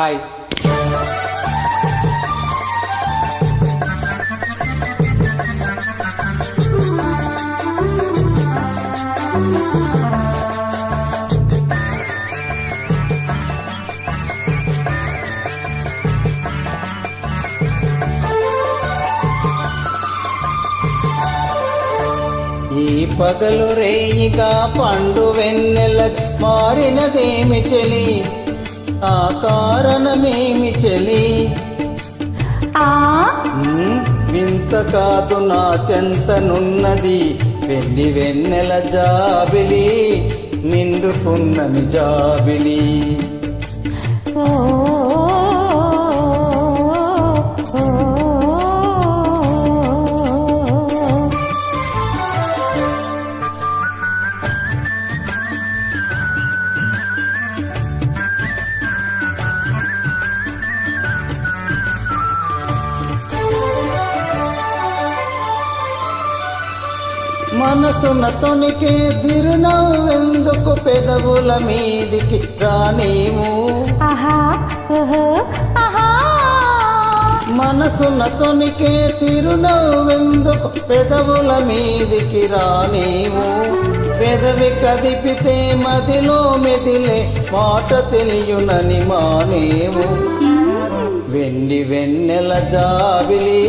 Hi. ఈ పగలు రేయిగా పండు వెన్నెల మారినదేమి చెలి? ఆ కారణమేమి చెలి ఆ? వింత కాదు నా చెంతనున్నది వెండి వెన్నెల జాబిలి నిండుకున్నమి జాబిలి. ఓ మనసున తొనికే చిరునవ్వెందుకు పెదవుల మీదికి రానేము. మనసున తొనికే చిరునవ్వెందుకు పెదవుల మీదికి రానేము. పెదవి కదిపితే మదిలో మెదిలే మాట తెలియునని మానేము. వెండి వెన్నెల జాబిలి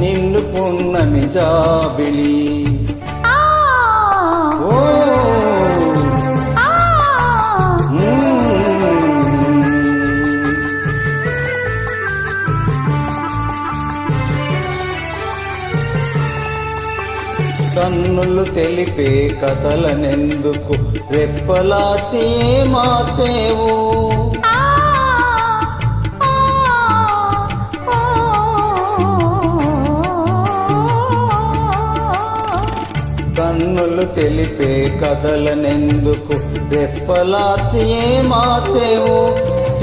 నిండు పున్నమి జాబిలి. కన్నులు తెలిపే కథలనెందుకు? రెప్పలాచి మాచేవు కన్నులు తెలిపే కథలనెందుకు? రెప్పలాచి మాచేవు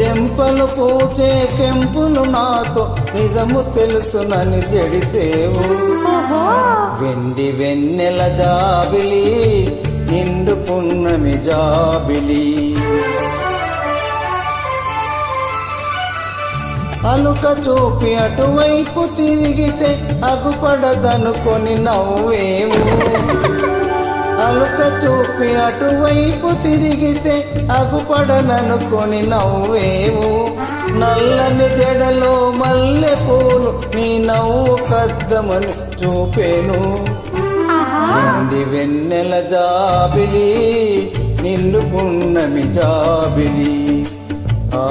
చెంపలు పూచే కెంపులు నాతో నిజము తెలుసునని చెడిసేవు ఓహో వెండి వెన్నెల జాబిలి నిండు పున్నమి జాబిలి. అలుక చూపి అటువైపు తిరిగితే అగుపడదనుకొని నవ్వేము అలుక చూపి అటువైపు తిరిగితే అగుపడననుకొని నవ్వేము నల్లని జడలో మల్లె పూలు నీ నవ్వు కద్దమని చూపేను. నిండి వెన్నెల జాబిలి నిండు పున్నమి జాబిలి. ఆ.